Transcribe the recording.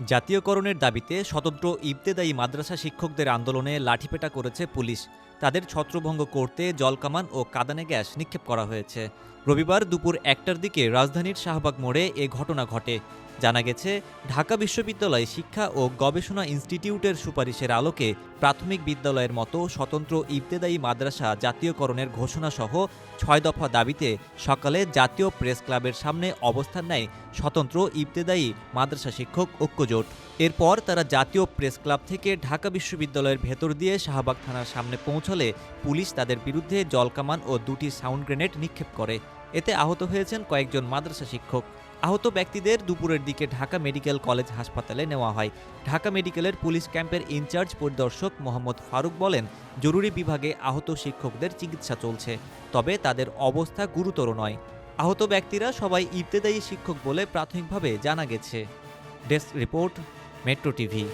জাতীয়করণের দাবিতে স্বতন্ত্র ইবতেদায়ী মাদ্রাসা শিক্ষকদের আন্দোলনে লাঠিপেটা করেছে পুলিশ। তাদের ছত্রভঙ্গ করতে জলকামান ও কাদানে গ্যাস নিক্ষেপ করা হয়েছে। রবিবার দুপুর একটার দিকে রাজধানীর শাহবাগ মোড়ে এ ঘটনা ঘটে। জানা গেছে, ঢাকা বিশ্ববিদ্যালয় শিক্ষা ও গবেষণা ইনস্টিটিউটের সুপারিশের আলোকে প্রাথমিক বিদ্যালয়ের মতো স্বতন্ত্র ইবতেদায়ী মাদ্রাসা জাতীয়করণের ঘোষণাসহ ছয় দফা দাবিতে সকালে জাতীয় প্রেস ক্লাবের সামনে অবস্থান নেয় স্বতন্ত্র ইবতেদায়ী মাদ্রাসা শিক্ষক ঐক্যজোট এরপর তারা জাতীয় প্রেস ক্লাব থেকে ঢাকা বিশ্ববিদ্যালয়ের ভেতর দিয়ে শাহবাগ থানার সামনে পৌঁছলে পুলিশ তাদের বিরুদ্ধে জলকামান ও দুটি সাউন্ড গ্রেনেড নিক্ষেপ করে। এতে আহত হয়েছেন কয়েকজন মাদ্রাসা শিক্ষক। আহত ব্যক্তিদের দুপুরের দিকে ঢাকা মেডিকেল কলেজ হাসপাতালে নেওয়া হয়। ঢাকা মেডিকেলের পুলিশ ক্যাম্পের ইনচার্জ পরিদর্শক মোহাম্মদ ফারুক বলেন, জরুরি বিভাগে আহত শিক্ষকদের চিকিৎসা চলছে, তবে তাদের অবস্থা গুরুতর নয়। আহত ব্যক্তিরা সবাই ইবতেদায়ী শিক্ষক বলে প্রাথমিকভাবে জানা গেছে। Desk report, metro TV.